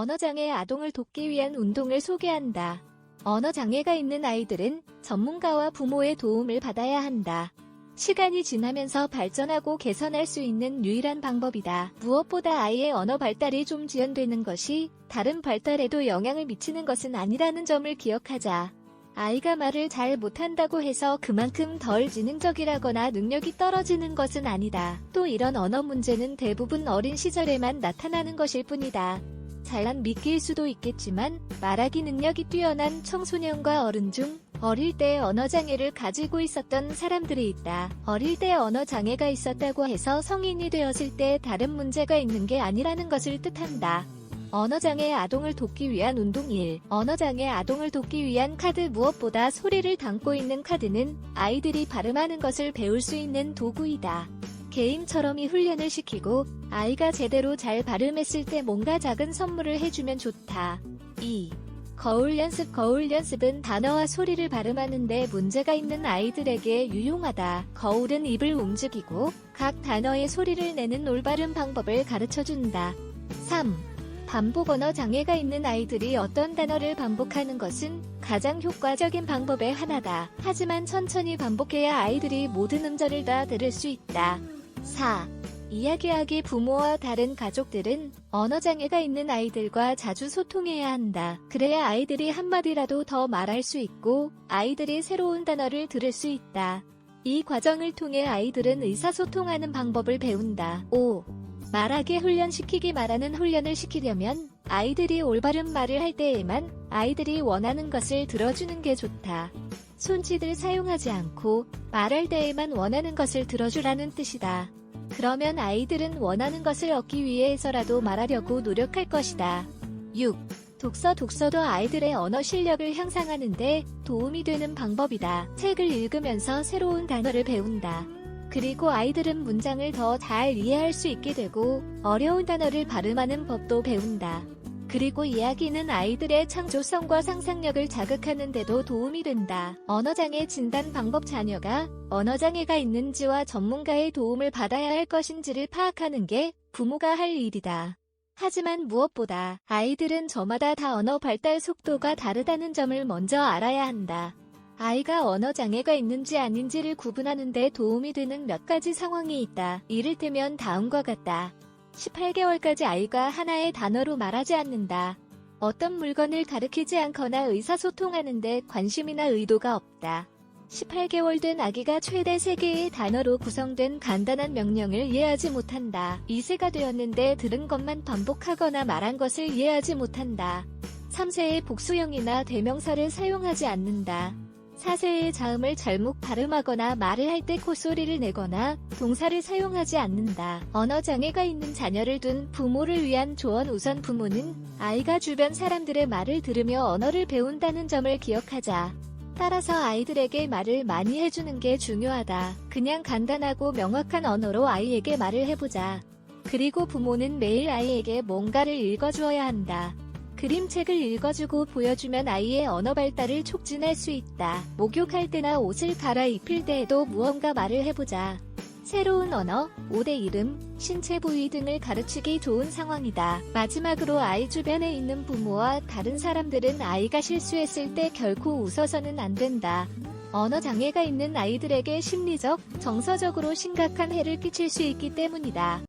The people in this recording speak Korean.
언어장애 아동을 돕기 위한 운동을 소개한다. 언어장애가 있는 아이들은 전문가와 부모의 도움을 받아야 한다. 시간이 지나면서 발전하고 개선할 수 있는 유일한 방법이다. 무엇보다 아이의 언어 발달이 좀 지연되는 것이 다른 발달에도 영향을 미치는 것은 아니라는 점을 기억하자. 아이가 말을 잘 못한다고 해서 그만큼 덜 지능적이라거나 능력이 떨어지는 것은 아니다. 또 이런 언어 문제는 대부분 어린 시절에만 나타나는 것일 뿐이다. 잘난 미끼일 수도 있겠지만 말하기 능력이 뛰어난 청소년과 어른 중 어릴 때 언어장애를 가지고 있었던 사람들이 있다. 어릴 때 언어장애가 있었다고 해서 성인이 되었을 때 다른 문제가 있는 게 아니라는 것을 뜻한다. 언어장애 아동을 돕기 위한 운동 1. 언어장애 아동을 돕기 위한 카드 무엇보다 소리를 담고 있는 카드는 아이들이 발음하는 것을 배울 수 있는 도구이다. 게임처럼이 훈련을 시키고 아이가 제대로 잘 발음했을 때 뭔가 작은 선물을 해주면 좋다. 2. 거울 연습 거울 연습은 단어와 소리를 발음하는데 문제가 있는 아이들에게 유용하다. 거울은 입을 움직이고 각 단어의 소리를 내는 올바른 방법을 가르쳐 준다. 3. 반복 언어 장애가 있는 아이들이 어떤 단어를 반복하는 것은 가장 효과적인 방법의 하나다. 하지만 천천히 반복해야 아이들이 모든 음절을 다 들을 수 있다. 4. 이야기하기 부모와 다른 가족들은 언어장애가 있는 아이들과 자주 소통해야 한다. 그래야 아이들이 한마디라도 더 말할 수 있고 아이들이 새로운 단어를 들을 수 있다. 이 과정을 통해 아이들은 의사소통하는 방법을 배운다. 5. 말하기 훈련시키기 말하는 훈련을 시키려면 아이들이 올바른 말을 할 때에만 아이들이 원하는 것을 들어주는 게 좋다. 손짓을 사용하지 않고 말할 때에만 원하는 것을 들어주라는 뜻이다. 그러면 아이들은 원하는 것을 얻기 위해서라도 말하려고 노력할 것이다. 6. 독서 독서도 아이들의 언어 실력을 향상하는데 도움이 되는 방법이다. 책을 읽으면서 새로운 단어를 배운다. 그리고 아이들은 문장을 더 잘 이해할 수 있게 되고 어려운 단어를 발음하는 법도 배운다. 그리고 이야기는 아이들의 창조성과 상상력을 자극하는 데도 도움이 된다. 언어장애 진단 방법 자녀가 언어장애가 있는지와 전문가의 도움을 받아야 할 것인지를 파악하는 게 부모가 할 일이다. 하지만 무엇보다 아이들은 저마다 다 언어 발달 속도가 다르다는 점을 먼저 알아야 한다. 아이가 언어 장애가 있는지 아닌지를 구분하는 데 도움이 되는 몇 가지 상황이 있다. 이를테면 다음과 같다. 18개월까지 아이가 하나의 단어로 말하지 않는다. 어떤 물건을 가르치지 않거나 의사소통하는데 관심이나 의도가 없다. 18개월 된 아기가 최대 3개의 단어로 구성된 간단한 명령을 이해하지 못한다. 2세가 되었는데 들은 것만 반복하거나 말한 것을 이해하지 못한다. 3세의 복수형이나 대명사를 사용하지 않는다. 4세의 자음을 잘못 발음하거나 말을 할 때 콧소리를 내거나 동사를 사용하지 않는다. 언어 장애가 있는 자녀를 둔 부모를 위한 조언 우선 부모는 아이가 주변 사람들의 말을 들으며 언어를 배운다는 점을 기억하자. 따라서 아이들에게 말을 많이 해주는 게 중요하다. 그냥 간단하고 명확한 언어로 아이에게 말을 해보자. 그리고 부모는 매일 아이에게 뭔가를 읽어주어야 한다. 그림책을 읽어주고 보여주면 아이의 언어 발달을 촉진할 수 있다. 목욕할 때나 옷을 갈아입힐 때에도 무언가 말을 해보자. 새로운 언어, 옷의 이름, 신체 부위 등을 가르치기 좋은 상황이다. 마지막으로 아이 주변에 있는 부모와 다른 사람들은 아이가 실수했을 때 결코 웃어서는 안 된다. 언어 장애가 있는 아이들에게 심리적, 정서적으로 심각한 해를 끼칠 수 있기 때문이다.